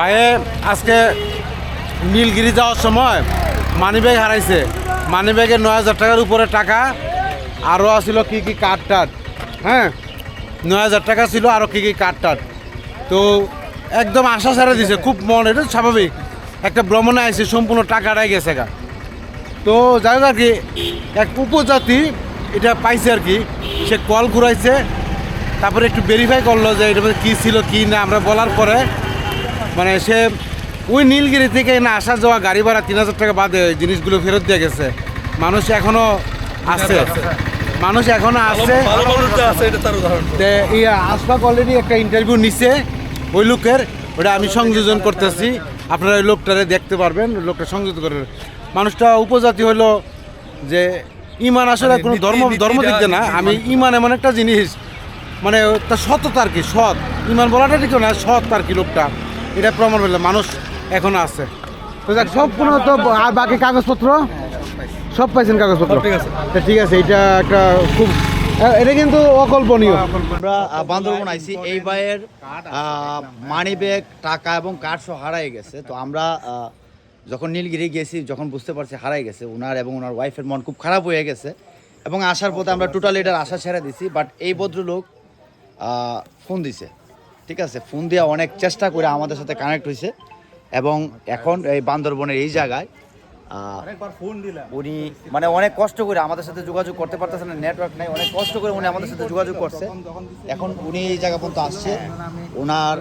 ভাইয়ে, আজকে নীলগিরি যাওয়ার সময় মানিব্যাগ হারাইছে। মানিব্যাগে নয় হাজার টাকার উপরে টাকা আরও আছিল কি কি কাঠ টাট হ্যাঁ? নয় হাজার টাকা ছিল আরও কি কি কাঠ টাট তো একদম আশা ছেড়ে দিছে, খুব মন, এটা স্বাভাবিক। একটা ভ্রমণে আইছে সম্পূর্ণ টাকাটাই গেছে গা। তো যাই হোক আর কি, এক উপজাতি এটা পাইছে আর কি, সে কল ঘুরাইছে, তারপরে একটু ভেরিফাই করল যে এটা কী ছিল, কী না, আমরা বলার পরে মানে সে ওই নীলগিরি থেকে না আসা যাওয়া গাড়ি ভাড়া তিন হাজার টাকা বাদে ওই জিনিসগুলো ফেরত দিয়ে গেছে। মানুষ এখনও আছে। মানুষ এখনও আছে। ইয়া আশফাক অলরেডি একটা ইন্টারভিউ নিছে ওই লোকের ওটা আমি সংযোজন করতেছি। আপনারা ওই লোকটারে দেখতে পারবেন লোকটা সংযোজন করবেন মানুষটা উপজাতি হলো যে ইমান আসলে কোনো ধর্ম ধর্ম দিক না আমি ইমান এমন একটা জিনিস মানে তার সততা আর কি সৎ। ইমান বলাটা ঠিক না সৎ আর কি লোকটা। এটা প্রমাণ পেলে মানুষ এখনও আছে। তো দেখ সব কোনো তো আর বাকি কাগজপত্র? সব পাইছেন কাগজপত্র? ঠিক আছে। ঠিক আছে এটা একটা খুব এটা কিন্তু অকল্পনীয়। আমরা বান্দরবন আইছি এই ভাইয়ের মানি ব্যাগ টাকা এবং কার্ড সহ হারাই গেছে। তো আমরা যখন নীলগিরি গেছি যখন বুঝতে পারছি হারাই গেছে ওনার এবং ওনার ওয়াইফের মন খুব খারাপ হয়ে গেছে। এবং আসার পথে আমরা টোটাল এটার আশা ছেড়ে দিছি বাট এই ভদ্রলোক ফোন দিছে। ঠিক আছে ফোন দিয়ে অনেক চেষ্টা করে আমাদের সাথে কানেক্ট হয়েছে এবং এখন এই বান্দরবনের এই জায়গায় উনি মানে অনেক কষ্ট করে আমাদের সাথে যোগাযোগ করতে পারতেছে না নেটওয়ার্ক নেই অনেক কষ্ট করে উনি আমাদের সাথে যোগাযোগ করছে। এখন উনি এই জায়গা পর্যন্ত আসছে ওনার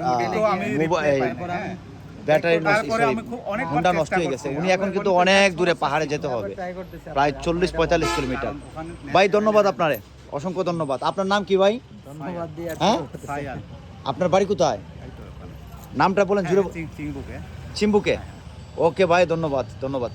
ব্যাটারি হুন্ডা নষ্ট হয়ে গেছে। উনি এখন কিন্তু অনেক দূরে পাহাড়ে যেতে হবে। প্রায় চল্লিশ পঁয়তাল্লিশ কিলোমিটার। ভাই ধন্যবাদ আপনারে। অসংখ্য ধন্যবাদ। আপনার নাম কি ভাই? হ্যাঁ? আপনার বাড়ি কোথায়? নামটা বলেন জুড়ে চিম্বুকে ওকে ভাই ধন্যবাদ ধন্যবাদ।